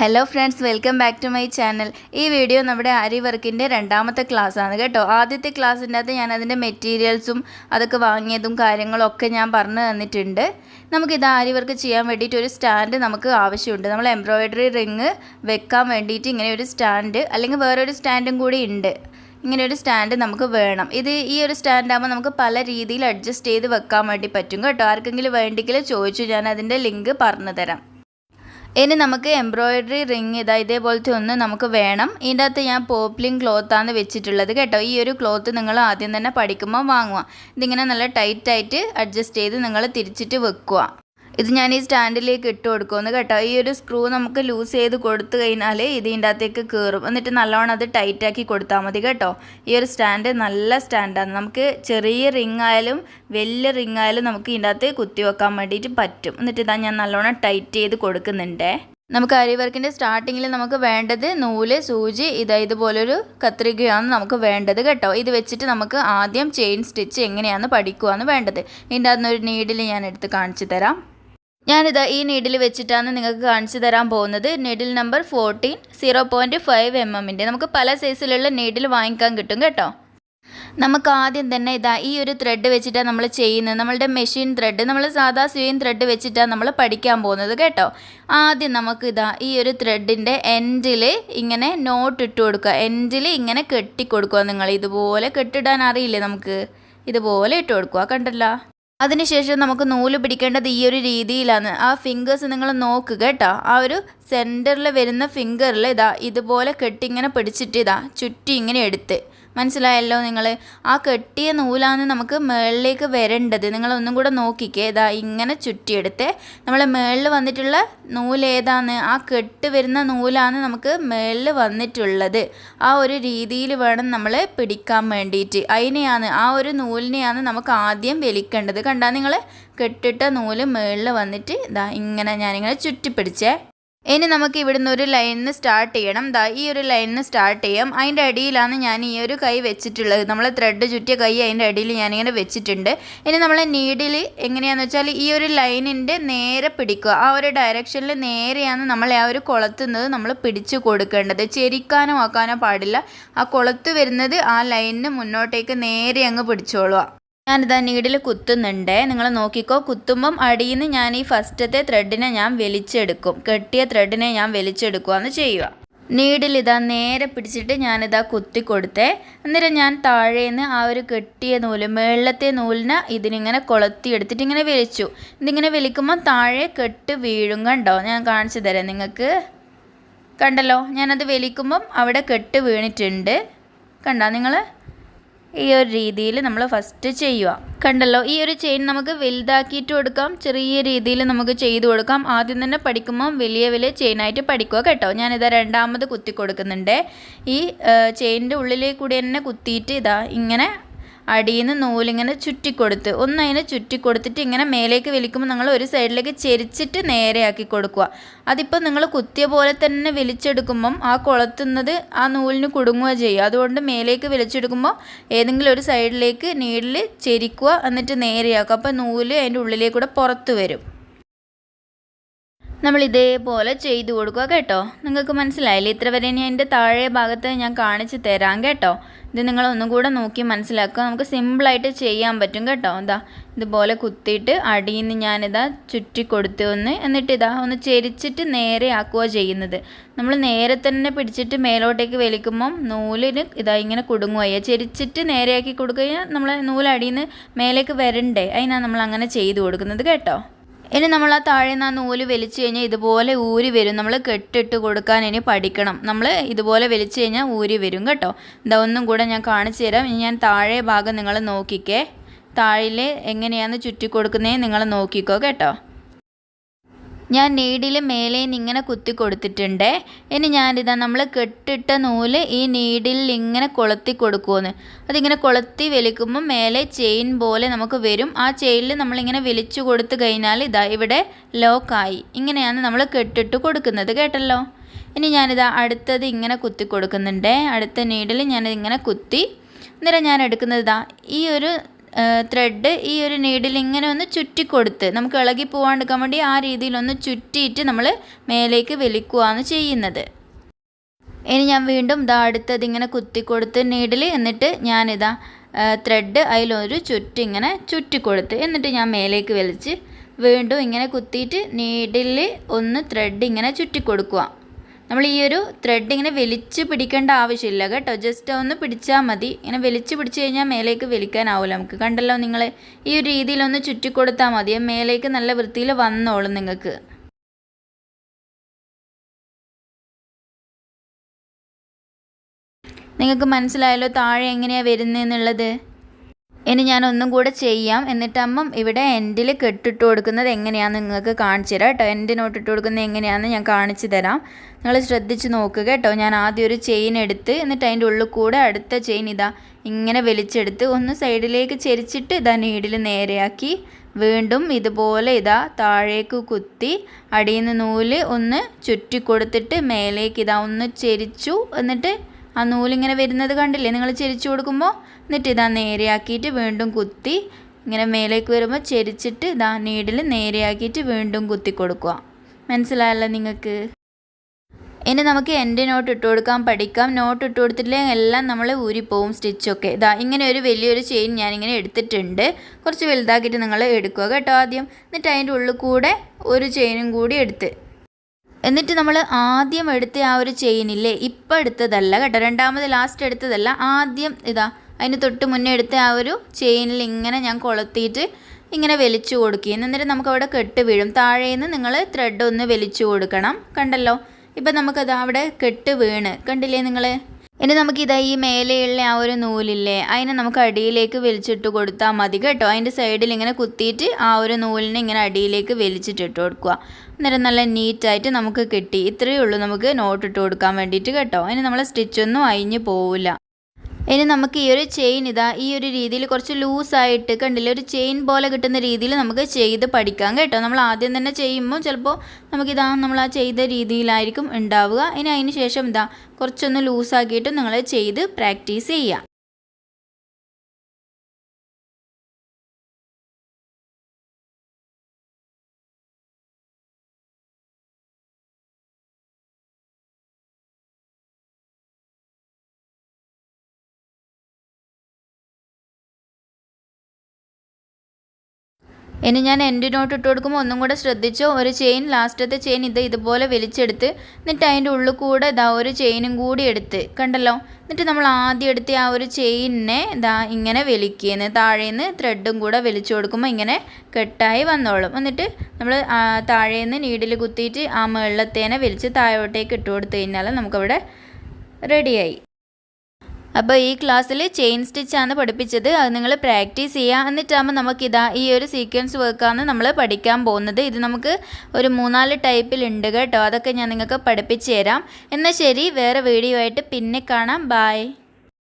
Hello friends welcome back to my channel ഈ video നമ്മുടെ ആരി വർക്കിന്റെ രണ്ടാമത്തെ ക്ലാസ് ആണ് കേട്ടോ. ആദ്യത്തെ ക്ലാസ്സിന്റെ അകത്ത് ഞാൻ അതിന്റെ മെറ്റീരിയൽസും അതൊക്കെ വാങ്ങിയതും കാര്യങ്ങളൊക്കെ ഞാൻ പറഞ്ഞു തന്നിട്ടുണ്ട്. നമുക്കിത് ആരി വർക്ക് ചെയ്യാൻ വേണ്ടിയിട്ട് ഒരു സ്റ്റാൻഡ് നമുക്ക് ആവശ്യമുണ്ട്. നമ്മൾ എംബ്രോയിഡറി റിങ് വെക്കാൻ വേണ്ടിയിട്ട് ഇങ്ങനെ ഒരു സ്റ്റാൻഡ് അല്ലെങ്കിൽ വേറൊരു സ്റ്റാൻഡും കൂടി ഉണ്ട്. ഇങ്ങനെ ഒരു സ്റ്റാൻഡ് നമുക്ക് വേണം. ഇത് ഈ ഒരു സ്റ്റാൻഡാകുമ്പോൾ നമുക്ക് പല രീതിയിൽ അഡ്ജസ്റ്റ് ചെയ്ത് വെക്കാൻ വേണ്ടി പറ്റും കേട്ടോ. ആർക്കെങ്കിലും വേണ്ടെങ്കിൽ ചോദിച്ചു ഞാൻ അതിന്റെ ലിങ്ക് പറഞ്ഞു തരാം ഇനി നമുക്ക് എംബ്രോയിഡറി റിങ് ഇതാ ഇതേപോലത്തെ ഒന്ന് നമുക്ക് വേണം. ഇതിന്റെ അകത്ത് ഞാൻ പോപ്ലിംഗ് ക്ലോത്താണ് വെച്ചിട്ടുള്ളത് കേട്ടോ. ഈ ഒരു ക്ലോത്ത് നിങ്ങൾ ആദ്യം തന്നെ പഠിക്കുമ്പോൾ വാങ്ങുക. ഇതിങ്ങനെ നല്ല ടൈറ്റായിട്ട് അഡ്ജസ്റ്റ് ചെയ്ത് നിങ്ങൾ തിരിച്ചിട്ട് വെക്കുക. ഇത് ഞാൻ ഈ സ്റ്റാൻഡിലേക്ക് ഇട്ട് കൊടുക്കുമെന്ന് കേട്ടോ. ഈ ഒരു സ്ക്രൂ നമുക്ക് ലൂസ് ചെയ്ത് കൊടുത്തു കഴിഞ്ഞാൽ ഇതിന്റെ അകത്തേക്ക് കയറും എന്നിട്ട് നല്ലോണം അത് ടൈറ്റാക്കി കൊടുത്താൽ മതി കേട്ടോ. ഈ ഒരു സ്റ്റാൻഡ് നല്ല സ്റ്റാൻഡാണ് നമുക്ക് ചെറിയ റിംഗ് ആയാലും വലിയ റിംഗ് ആയാലും നമുക്ക് ഇതിന്റെ അകത്ത് കുത്തി വെക്കാൻ വേണ്ടിയിട്ട് പറ്റും. എന്നിട്ട് ഇതാ ഞാൻ നല്ലോണം ടൈറ്റ് ചെയ്ത് കൊടുക്കുന്നുണ്ടേ. നമുക്ക് അരി വർക്കിന്റെ സ്റ്റാർട്ടിങ്ങിൽ നമുക്ക് വേണ്ടത് നൂൽ സൂചി ഇതാ ഇതുപോലൊരു കത്രികയാണ് നമുക്ക് വേണ്ടത് കേട്ടോ. ഇത് വെച്ചിട്ട് നമുക്ക് ആദ്യം ചെയിൻ സ്റ്റിച്ച് എങ്ങനെയാണ് പഠിക്കുകയാണ് വേണ്ടത്. ഇതിന്റെ അതിനൊരു നീഡിൽ ഞാൻ എടുത്ത് കാണിച്ചു തരാം. ഞാനിതാ ഈ നീഡിൽ വെച്ചിട്ടാണ് നിങ്ങൾക്ക് കാണിച്ചു തരാൻ പോകുന്നത്. Needle number fourteen zero point five M എമ്മിന്റെ നമുക്ക് പല സൈസിലുള്ള നീഡിൽ വാങ്ങിക്കാൻ കിട്ടും കേട്ടോ. നമുക്ക് ആദ്യം തന്നെ ഇതാ ഈ ഒരു ത്രെഡ് വെച്ചിട്ടാണ് നമ്മൾ ചെയ്യുന്നത്. നമ്മളുടെ മെഷീൻ ത്രെഡ് നമ്മൾ സാധാ സ്വീൻ ത്രെഡ് വെച്ചിട്ടാണ് നമ്മൾ പഠിക്കാൻ പോകുന്നത് കേട്ടോ. ആദ്യം നമുക്ക് ഇതാ ഈ ഒരു ത്രെഡിന്റെ എൻഡിൽ ഇങ്ങനെ നോട്ട് ഇട്ട് കൊടുക്കുക. എൻഡിൽ ഇങ്ങനെ കെട്ടി കൊടുക്കുക. നിങ്ങൾ ഇതുപോലെ കെട്ടിടാൻ അറിയില്ലേ നമുക്ക്? ഇതുപോലെ ഇട്ട് കൊടുക്കുക. കണ്ടല്ലോ? അതിനുശേഷം നമുക്ക് നൂൽ പിടിക്കേണ്ടത് ഈ ഒരു രീതിയിലാണ്. ആ ഫിംഗേഴ്സ് നിങ്ങൾ നോക്കുക കേട്ടോ. ആ ഒരു സെന്ററിൽ വരുന്ന ഫിംഗറിൽ ഇതാ ഇതുപോലെ കെട്ടിങ്ങനെ പിടിച്ചിട്ട് ഇതാ ചുറ്റി ഇങ്ങനെ എടുത്ത്. മനസ്സിലായല്ലോ നിങ്ങൾ ആ കെട്ടിയ നൂലാണ് നമുക്ക് മുകളിലേക്ക് വരേണ്ടത്. നിങ്ങളൊന്നും കൂടെ നോക്കിക്കേ. ഇതാ ഇങ്ങനെ ചുറ്റിയെടുത്ത്. നമ്മൾ മുകളിൽ വന്നിട്ടുള്ള നൂൽ ഏതാണ് ആ കെട്ട് വരുന്ന നൂലാണ് നമുക്ക് മുകളിൽ വന്നിട്ടുള്ളത്. ആ ഒരു രീതിയിൽ വേണം നമ്മൾ പിടിക്കാൻ വേണ്ടിയിട്ട് അതിനെയാണ് ആ ഒരു നൂലിനെയാണ് നമുക്ക് ആദ്യം വലിക്കേണ്ടത്. കണ്ടാൽ നിങ്ങൾ കെട്ടിട്ട നൂൽ മുകളിൽ വന്നിട്ട് ഇതാ ഇങ്ങനെ ഞാനിങ്ങനെ ചുറ്റിപ്പിടിച്ചേ. ഇനി നമുക്ക് ഇവിടുന്ന് ഒരു ലൈനിൽ നിന്ന് സ്റ്റാർട്ട് ചെയ്യണം. ദാ ഈ ഒരു ലൈനിൽ നിന്ന് സ്റ്റാർട്ട് ചെയ്യാം. അതിന്റെ അടിയിലാണ് ഞാൻ ഈ ഒരു കൈ വെച്ചിട്ടുള്ളത്. നമ്മൾ ത്രെഡ് ചുറ്റിയ കൈ അതിന്റെ അടിയിൽ ഞാനിങ്ങനെ വെച്ചിട്ടുണ്ട്. ഇനി നമ്മൾ നീഡിൽ എങ്ങനെയാണെന്ന് വെച്ചാൽ ഈ ഒരു ലൈനിന്റെ നേരെ പിടിക്കുക. ആ ഒരു ഡയറക്ഷനിൽ നേരെയാണ് നമ്മൾ ആ ഒരു കുളത്തുന്നത് നമ്മൾ പിടിച്ചു കൊടുക്കേണ്ടത്. ചെരിക്കാനോ ആക്കാനോ പാടില്ല. ആ കുളത്ത് വരുന്നത് ആ ലൈനിന് മുന്നോട്ടേക്ക് നേരെ അങ്ങ് പിടിച്ചോളുക. ഞാനിതാ നീഡിൽ കുത്തുന്നുണ്ട്. നിങ്ങൾ നോക്കിക്കോ കുത്തുമ്പം അടിയിൽ നിന്ന് ഞാൻ ഈ ഫസ്റ്റത്തെ ത്രെഡിനെ ഞാൻ വലിച്ചെടുക്കും. കെട്ടിയ ത്രെഡിനെ ഞാൻ വലിച്ചെടുക്കുകയെന്ന് ചെയ്യുക. നീഡിൽ ഇതാ നേരെ പിടിച്ചിട്ട് ഞാനിതാ കുത്തി കൊടുത്തേ. അന്നേരം ഞാൻ താഴേന്ന് ആ ഒരു കെട്ടിയ നൂൽ മേളത്തെ നൂലിനെ ഇതിനിങ്ങനെ കൊളത്തി എടുത്തിട്ട് ഇങ്ങനെ വലിച്ചു. ഇതിങ്ങനെ വലിക്കുമ്പോൾ താഴെ കെട്ട് വീഴും കണ്ടോ? ഞാൻ കാണിച്ചു തരാം നിങ്ങൾക്ക്. കണ്ടല്ലോ? ഞാനത് വലിക്കുമ്പം അവിടെ കെട്ട് വീണിട്ടുണ്ട്. കണ്ടോ നിങ്ങൾ ഈ ഒരു രീതിയിൽ നമ്മൾ ഫസ്റ്റ് ചെയ്യുക. കണ്ടല്ലോ ഈ ഒരു ചെയിൻ നമുക്ക് വലുതാക്കിയിട്ട് കൊടുക്കാം. ചെറിയ രീതിയിൽ നമുക്ക് ചെയ്തു കൊടുക്കാം. ആദ്യം തന്നെ പഠിക്കുമ്പോൾ വലിയ വലിയ ചെയിനായിട്ട് പഠിക്കുക കേട്ടോ. ഞാനിതാ രണ്ടാമത് കുത്തി കൊടുക്കുന്നുണ്ട്. ഈ ചെയിനിന്റെ ഉള്ളിലേക്ക് കൂടി തന്നെ കുത്തിയിട്ട് ഇതാ ഇങ്ങനെ അടിയിൽ നിന്ന് നൂലിങ്ങനെ ചുറ്റിക്കൊടുത്ത്. ഒന്ന് അതിനെ ചുറ്റിക്കൊടുത്തിട്ട് ഇങ്ങനെ മേലേക്ക് വലിക്കുമ്പോൾ നിങ്ങൾ ഒരു സൈഡിലേക്ക് ചെരിച്ചിട്ട് നേരെയാക്കി കൊടുക്കുക. അതിപ്പോൾ നിങ്ങൾ കുത്തിയ പോലെ തന്നെ വലിച്ചെടുക്കുമ്പം ആ കുളത്തുന്നത് ആ നൂലിന് കുടുങ്ങുക ചെയ്യുക. അതുകൊണ്ട് മേലേക്ക് വലിച്ചെടുക്കുമ്പോൾ ഏതെങ്കിലും ഒരു സൈഡിലേക്ക് നീഡിൽ ചെരിക്കുക എന്നിട്ട് നേരെയാക്കുക. അപ്പോൾ നൂൽ അതിന്റെ ഉള്ളിലേക്കൂടെ പുറത്ത് വരും. നമ്മൾ ഇതേപോലെ ചെയ്തു കൊടുക്കുക കേട്ടോ. നിങ്ങൾക്ക് മനസ്സിലായില്ലേ? ഇത്ര വരെ ഞാൻ എന്റെ താഴെ ഭാഗത്ത് ഞാൻ കാണിച്ചു തരാം കേട്ടോ. ഇത് നിങ്ങൾ ഒന്നും കൂടെ നോക്കി മനസ്സിലാക്കുക. നമുക്ക് സിമ്പിളായിട്ട് ചെയ്യാൻ പറ്റും കേട്ടോ. എന്താ ഇതുപോലെ കുത്തിയിട്ട് അടിയിൽ നിന്ന് ഞാനിതാ ചുറ്റി കൊടുത്തു ഒന്ന് എന്നിട്ട് ഇതാ ഒന്ന് ചെരിച്ചിട്ട് നേരെ ആക്കുക ചെയ്യുന്നത്. നമ്മൾ നേരെ തന്നെ പിടിച്ചിട്ട് മേലോട്ടേക്ക് വലിക്കുമ്പം നൂലിന് ഇതാ ഇങ്ങനെ കുടുങ്ങുകയോ ചെരിച്ചിട്ട് നേരെയാക്കി കൊടുക്കുക നമ്മൾ നൂലടിയിൽ നിന്ന് മേലേക്ക് വരണ്ടേ. അതിനാണ് നമ്മൾ അങ്ങനെ ചെയ്തു കൊടുക്കുന്നത് കേട്ടോ. ഇനി നമ്മൾ ആ താഴെ നിന്ന് ആ നൂൽ വലിച്ചു കഴിഞ്ഞാൽ ഇതുപോലെ ഊരി വരും. നമ്മൾ കെട്ടിട്ട് കൊടുക്കാൻ ഇനി പഠിക്കണം. നമ്മൾ ഇതുപോലെ വലിച്ചു കഴിഞ്ഞാൽ ഊരി വരും കേട്ടോ. ഇതാ ഒന്നും കൂടെ ഞാൻ കാണിച്ചു തരാം. ഇനി ഞാൻ താഴെ ഭാഗം നിങ്ങൾ നോക്കിക്കേ. താഴിൽ എങ്ങനെയാണ് ചുറ്റി കൊടുക്കുന്നതെന്ന് നിങ്ങൾ നോക്കിക്കോ കേട്ടോ. ഞാൻ നീഡിൽ മേലെ ഇങ്ങനെ കുത്തി കൊടുത്തിട്ടുണ്ട്. ഇനി ഞാനിതാ നമ്മൾ കെട്ടിട്ട നൂൽ ഈ നീഡിൽ ഇങ്ങനെ കൊളുത്തി കൊടുക്കുമെന്ന് അതിങ്ങനെ കൊളുത്തി വലിക്കുമ്പോൾ മേലെ ചെയിൻ പോലെ നമുക്ക് വരും. ആ ചെയിനിൽ നമ്മളിങ്ങനെ വലിച്ചു കൊടുത്തു കഴിഞ്ഞാൽ ഇതാ ഇവിടെ ലോക്കായി ഇങ്ങനെയാണ് നമ്മൾ കെട്ടിട്ട് കൊടുക്കുന്നത് കേട്ടല്ലോ? ഇനി ഞാനിതാ അടുത്തത് ഇങ്ങനെ കുത്തി കൊടുക്കുന്നുണ്ട്. അടുത്ത നീഡിൽ ഞാനിത് ഇങ്ങനെ കുത്തി. അന്നേരം ഞാൻ എടുക്കുന്നത് ഇതാ ഈ ഒരു ത്രെഡ് ഈ ഒരു നീഡിൽ ഇങ്ങനെ ഒന്ന് ചുറ്റി കൊടുത്ത് നമുക്ക് ഇളകി പോകാണ്ടിരിക്കാൻ വേണ്ടി ആ രീതിയിലൊന്ന് ചുറ്റിയിട്ട് നമ്മൾ മേലേക്ക് വലിക്കുകയാണ് ചെയ്യുന്നത്. ഇനി ഞാൻ വീണ്ടും ഇതാ അടുത്തത് ഇങ്ങനെ കുത്തി കൊടുത്ത് നീഡിൽ എന്നിട്ട് ഞാനിതാ ത്രെഡ് അതിലൊരു ചുറ്റി ഇങ്ങനെ ചുറ്റി കൊടുത്ത് എന്നിട്ട് ഞാൻ മേലേക്ക് വലിച്ച് വീണ്ടും ഇങ്ങനെ കുത്തിയിട്ട് നീഡിൽ ഒന്ന് ത്രെഡ് ഇങ്ങനെ ചുറ്റി കൊടുക്കുക നമ്മൾ ഈ ഒരു ത്രെഡ് ഇങ്ങനെ വലിച്ച് പിടിക്കേണ്ട ആവശ്യമില്ല കേട്ടോ. ജസ്റ്റ് ഒന്ന് പിടിച്ചാൽ മതി. ഇങ്ങനെ വലിച്ച് പിടിച്ച് കഴിഞ്ഞാൽ മേലേക്ക് വലിക്കാനാവില്ല നമുക്ക്. കണ്ടല്ലോ നിങ്ങൾ ഈ ഒരു രീതിയിലൊന്ന് ചുറ്റി കൊടുത്താൽ മതി മേലേക്ക് നല്ല വൃത്തിയിൽ വന്നോളും നിങ്ങൾക്ക്. നിങ്ങൾക്ക് മനസ്സിലായല്ലോ താഴെ എങ്ങനെയാണ് വരുന്നതെന്നുള്ളത് ഇനി ഞാൻ ഒന്നും കൂടെ ചെയ്യാം. എന്നിട്ട് അമ്മ ഇവിടെ എൻഡിൽ കെട്ടിട്ട് കൊടുക്കുന്നത് എങ്ങനെയാണെന്ന് നിങ്ങൾക്ക് കാണിച്ചു തരാം കേട്ടോ. എൻഡിനോട്ട് ഇട്ട് കൊടുക്കുന്നത് എങ്ങനെയാണെന്ന് ഞാൻ കാണിച്ചു തരാം. നിങ്ങൾ ശ്രദ്ധിച്ച് നോക്കുക കേട്ടോ. ഞാൻ ആദ്യം ഒരു ചെയിൻ എടുത്ത് എന്നിട്ട് അതിന്റെ ഉള്ളിൽ കൂടെ അടുത്ത ചെയിൻ ഇതാ ഇങ്ങനെ വലിച്ചെടുത്ത് ഒന്ന് സൈഡിലേക്ക് ചെരിച്ചിട്ട് ഇതാ നീഡിൽ നേരെയാക്കി വീണ്ടും ഇതുപോലെ ഇതാ താഴേക്ക് കുത്തി അടിയിൽ നിന്ന് നൂൽ ഒന്ന് ചുറ്റി കൊടുത്തിട്ട് മേലേക്ക് ഇതാ ഒന്ന് ചെരിച്ചു. എന്നിട്ട് ആ നൂലിങ്ങനെ വരുന്നത് കണ്ടില്ലേ? നിങ്ങൾ ചെരിച്ചു കൊടുക്കുമ്പോൾ എന്നിട്ട് ഇതാ നേരെയാക്കിയിട്ട് വീണ്ടും കുത്തി ഇങ്ങനെ മേലേക്ക് വരുമ്പോൾ ചെരിച്ചിട്ട് ഇതാ നീഡിൽ നേരെയാക്കിയിട്ട് വീണ്ടും കുത്തി കൊടുക്കുക. മനസ്സിലായല്ലോ നിങ്ങൾക്ക്? ഇനി നമുക്ക് എന്റെ നോട്ട് ഇട്ട് കൊടുക്കാൻ പഠിക്കാം. നോട്ട് ഇട്ട് കൊടുത്തിട്ടില്ലെങ്കിൽ എല്ലാം നമ്മൾ ഊരിപ്പോവും സ്റ്റിച്ചൊക്കെ ഇതാ ഇങ്ങനെ ഒരു വലിയൊരു ചെയിൻ ഞാനിങ്ങനെ എടുത്തിട്ടുണ്ട്. കുറച്ച് വലുതാക്കിയിട്ട് നിങ്ങൾ എടുക്കുക കേട്ടോ ആദ്യം. എന്നിട്ട് അതിന്റെ ഉള്ളിൽ കൂടെ ഒരു ചെയിനും കൂടി എടുത്ത് എന്നിട്ട് നമ്മൾ ആദ്യം എടുത്ത ആ ഒരു ചെയിനില്ലേ ഇപ്പം എടുത്തതല്ല കേട്ടോ. രണ്ടാമത് ലാസ്റ്റ് എടുത്തതല്ല. ആദ്യം ഇതാ അതിന് തൊട്ട് മുന്നേ എടുത്ത ആ ഒരു ചെയിനിൽ ഇങ്ങനെ ഞാൻ കൊളുത്തിയിട്ട് ഇങ്ങനെ വലിച്ചു കൊടുക്കുകയും എന്നിട്ട് നമുക്ക് അവിടെ കെട്ട് വീഴും. താഴേന്ന് നിങ്ങൾ ത്രെഡ് ഒന്ന് വലിച്ചു കൊടുക്കണം. കണ്ടല്ലോ? ഇപ്പം നമുക്കത് അവിടെ കെട്ട് വീണ്. കണ്ടില്ലേ നിങ്ങൾ? ഇനി നമുക്കിതാ ഈ മേലെയുള്ള ആ ഒരു നൂലില്ലേ അതിനെ നമുക്ക് അടിയിലേക്ക് വലിച്ചിട്ട് കൊടുത്താൽ മതി കേട്ടോ. അതിന്റെ സൈഡിൽ ഇങ്ങനെ കുത്തിയിട്ട് ആ ഒരു നൂലിനെ ഇങ്ങനെ അടിയിലേക്ക് വലിച്ചിട്ടിട്ട് കൊടുക്കുക. അന്നേരം നല്ല നീറ്റായിട്ട് നമുക്ക് കിട്ടി. ഇത്രയേ ഉള്ളൂ നമുക്ക് നോട്ടിട്ട് കൊടുക്കാൻ വേണ്ടിയിട്ട് കേട്ടോ. അതിന് നമ്മളെ സ്റ്റിച്ചൊന്നും അയിഞ്ഞ് പോവില്ല. ഇനി നമുക്ക് ഈ ഒരു ചെയിൻ ഇതാ ഈ ഒരു രീതിയിൽ കുറച്ച് ലൂസായിട്ട് കണ്ടില്ലേ ഒരു ചെയിൻ പോലെ കിട്ടുന്ന രീതിയിൽ നമുക്ക് ചെയ്ത് പഠിക്കാം കേട്ടോ. നമ്മൾ ആദ്യം തന്നെ ചെയ്യുമ്പോൾ ചിലപ്പോൾ നമുക്കിതാ നമ്മൾ ആ ചെയ്ത രീതിയിലായിരിക്കും ഉണ്ടാവുക. ഇനി അതിന് ശേഷം ഇതാ കുറച്ചൊന്ന് ലൂസാക്കിയിട്ട് നിങ്ങൾ ചെയ്ത് പ്രാക്ടീസ് ചെയ്യുക. ഇനി ഞാൻ എൻഡ് നോട്ട് ഇട്ട് കൊടുക്കുമ്പോൾ ഒന്നും കൂടെ ശ്രദ്ധിച്ചോ? ഒരു ചെയിൻ ലാസ്റ്റത്തെ ചെയിൻ ഇത് ഇതുപോലെ വലിച്ചെടുത്ത് എന്നിട്ട് അതിന്റെ ഉള്ളിൽ കൂടെ ഇതാ ഒരു ചെയിനും കൂടി എടുത്ത്. കണ്ടല്ലോ? എന്നിട്ട് നമ്മൾ ആദ്യം എടുത്ത ആ ഒരു ചെയിനിനെ ഇതാ ഇങ്ങനെ വലിക്കുന്നു താഴേന്ന് ത്രെഡും കൂടെ വലിച്ചു കൊടുക്കുമ്പോൾ ഇങ്ങനെ കെട്ടായി വന്നോളും. എന്നിട്ട് നമ്മൾ താഴേന്ന് നീഡിൽ കുത്തിയിട്ട് ആ മുകളിലത്തേനെ വലിച്ച് താഴോട്ടേക്ക് ഇട്ട് കൊടുത്തു കഴിഞ്ഞാൽ നമുക്കവിടെ റെഡിയായി അപ്പോൾ ഈ ക്ലാസ്സിൽ ചെയിൻ സ്റ്റിച്ചാണ് പഠിപ്പിച്ചത്. അത് നിങ്ങൾ പ്രാക്ടീസ് ചെയ്യുക. എന്നിട്ടാകുമ്പോൾ നമുക്കിതാ ഈ ഒരു സീക്വൻസ് വർക്കാണ് നമ്മൾ പഠിക്കാൻ പോകുന്നത്. ഇത് നമുക്ക് ഒരു മൂന്നാൽ ടൈപ്പിലുണ്ട് കേട്ടോ. അതൊക്കെ ഞാൻ നിങ്ങൾക്ക് പഠിപ്പിച്ചു തരാം. എന്നാൽ ശരി വേറെ വീഡിയോ ആയിട്ട് പിന്നെ കാണാം. ബായ്